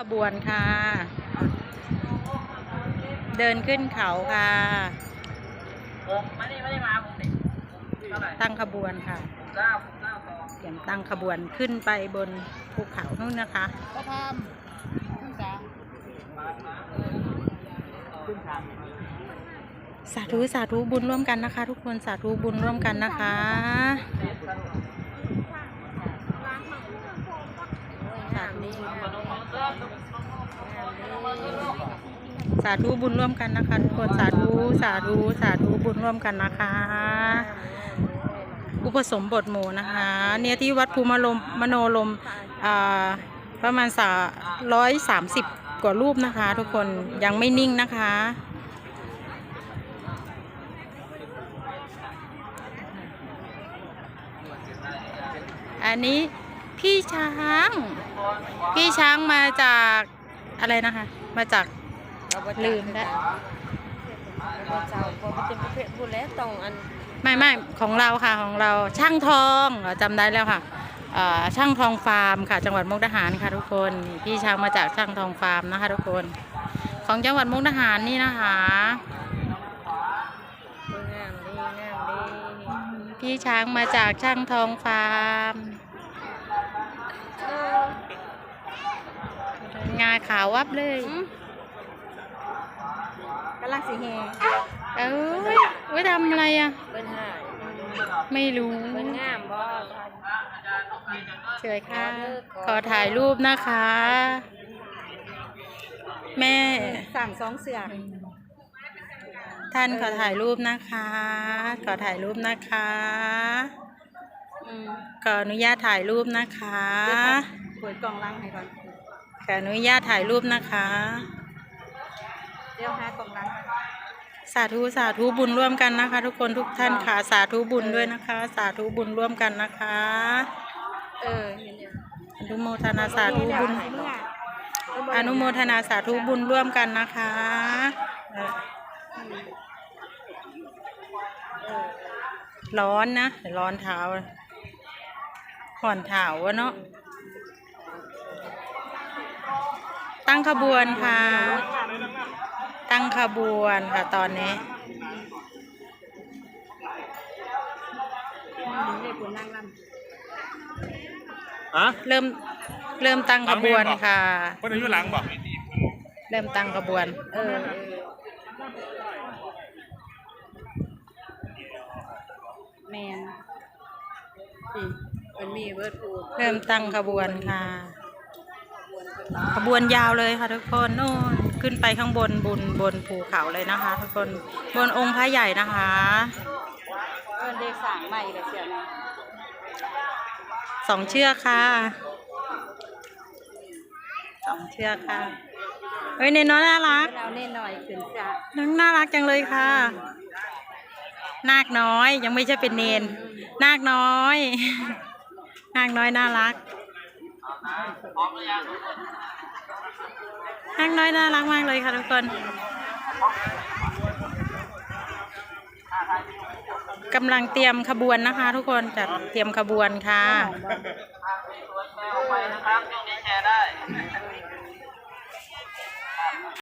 ขบวนค่ะ เดินขึ้นเขาค่ะผมไม่ได้ไม่ได้มาผมเด็กเท่าไหร่ตั้งขบวนค่ะเก้าผมเก้าสองเตรียมตั้งขบวนขึ้นไปบนภูเขานู่นนะคะก็ทำขึ้นจ้าขึ้นทางสาธุสาธุบุญร่วมกันนะคะ ทุกคนสาธุบุญร่วมกันนะคะ สาธุบุญร่วมกันนะคะทุกคนสาธุสาธุสาธุบุญร่วมกันนะคะ อุปสมบทหมู่นะคะ เนี่ยที่วัดภูมิลมมโนลมประมาณสาร้อยสามสิบกว่ารูปนะคะ ทุกคนยังไม่นิ่งนะคะอันนี้ พี่ช้าง พี่ช้างมาจากอะไรนะคะ มาจากลืมแล้วเจ้าพอไปเป็นประเภทพูดแล้วต้องอันไม่ไม่ของเราค่ะของเราช่างทองเอ่อจำได้แล้วค่ะเอ่อช่างทองฟาร์มค่ะ จังหวัดมุกดาหารค่ะทุกคนนี่พี่ช้างมาจากช่างทองฟาร์มนะคะทุกคน ของจังหวัดมุกดาหารนี่นะคะงามดีงามดีพี่ช้างมาจากช่างทองฟาร์มาขาววับเลยกำลังสีแหงเอ้ยไว้ทำอะไรอะ เป็นหายไม่รู้ เป็นงามบ่เฉยค่ะ ขอถ่ายรูปนะคะ แม่สั่งสองเสือท่านขอถ่ายรูปนะคะ ขอถ่ายรูปนะคะอืมขออนุญาตถ่ายรูปนะคะเปิดกล่องล้างให้ก่อน ขออนุญาตถ่ายรูปนะคะ เดี๋ยวหากล่องล้างสาธุสาธุบุญร่วมกันนะคะ ทุกคนทุกท่านค่ะสาธุบุญด้วยนะคะ สาธุบุญร่วมกันนะคะ เออเห็นอยู่อนุโมทนาสาธุบุญ อนุโมทนาสาธุบุญร่วมกันนะคะเออร้อนนะร้อนเท้าห่อนเท้าวะเนาะ ตั้งขบวนค่ะ ตั้งขบวนค่ะตอนนี้นี่คุณนั่งลอะเริ่มเริ่มตั้งขบวนค่ะเพิ่นอายุหลังบอกเริ่มตั้งขบวนำเออแมนนี่มันมีเบิร์ดพูดเริ่มตั้งขบวนค่ะ ขบวนยาวเลยค่ะทุกคนโน่นขึ้นไปข้างบนบนบนภูเขาเลยนะคะ ทุกคนบนองค์พระใหญ่นะคะเอินเด็กสั่งใหม่เลยเสียนะสองเชือกค่ะสองเชือกค่ะเฮ้ยเนนน้อยน่ารักเอาเน่นหน่อยขึ้นจ้ะน้องน่ารักจังเลยค่ะ นาคน้อยยังไม่ใช่เป็นเนน นาคน้อย นาคน้อยน่ารักพร้อม หรือยังนาคน้อยน่ารักมากเลยค่ะทุกคนกำลังเตรียมขบวนนะคะ ทุกคนจัดเตรียมขบวนค่ะ